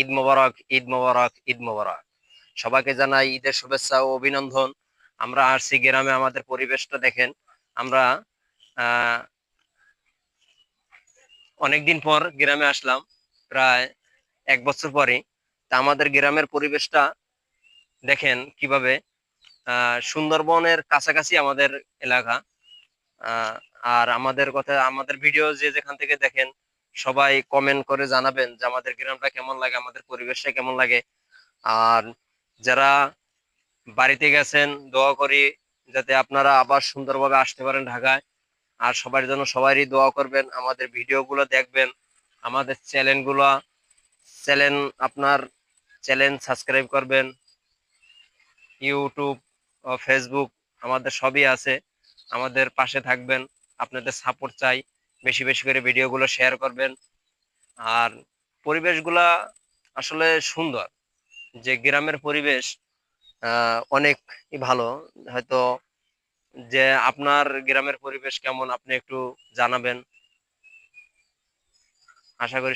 ঈদ মোবারক ঈদ মোবারক ঈদ মোবারক। সবাইকে জানাই ঈদের শুভেচ্ছা ও অভিনন্দন। আমরা আসছি গ্রামে, আমাদের পরিবেশটা দেখেন। আমরা অনেকদিন পর গ্রামে আসলাম, প্রায় এক বছর পরে। তা আমাদের গ্রামের পরিবেশটা দেখেন কীভাবে সুন্দরবনের কাছাকাছি আমাদের এলাকা। আর আমাদের কথা, আমাদের ভিডিও যে যেখান থেকে দেখেন সবাই কমেন্ট করে জানাবেন যে আমাদের গ্রামটা কেমন লাগে, আমাদের পরিবেশটা কেমন লাগে। আর যারা বাড়িতে গেছেন, দোয়া করি যাতে আপনারা আবার সুন্দরভাবে আসতে পারেন ঢাকায়। আর সবার জন্য সবারই দোয়া করবেন, আমাদের ভিডিওগুলো দেখবেন, আমাদের চ্যানেলগুলো, চ্যানেল আপনার চ্যানেল সাবস্ক্রাইব করবেন, ইউটিউব, ফেসবুক, আমাদের সবই আছে। আমাদের পাশে থাকবেন, আপনাদের সাপোর্ট চাই। বেশি বেশি করে ভিডিওগুলো শেয়ার করবেন। আর পরিবেশগুলা আসলে সুন্দর। যে গ্রামের পরিবেশ অনেক ভালো। হয়তো যে আপনার গ্রামের পরিবেশ কেমন, আপনি একটু জানাবেন। আশা করি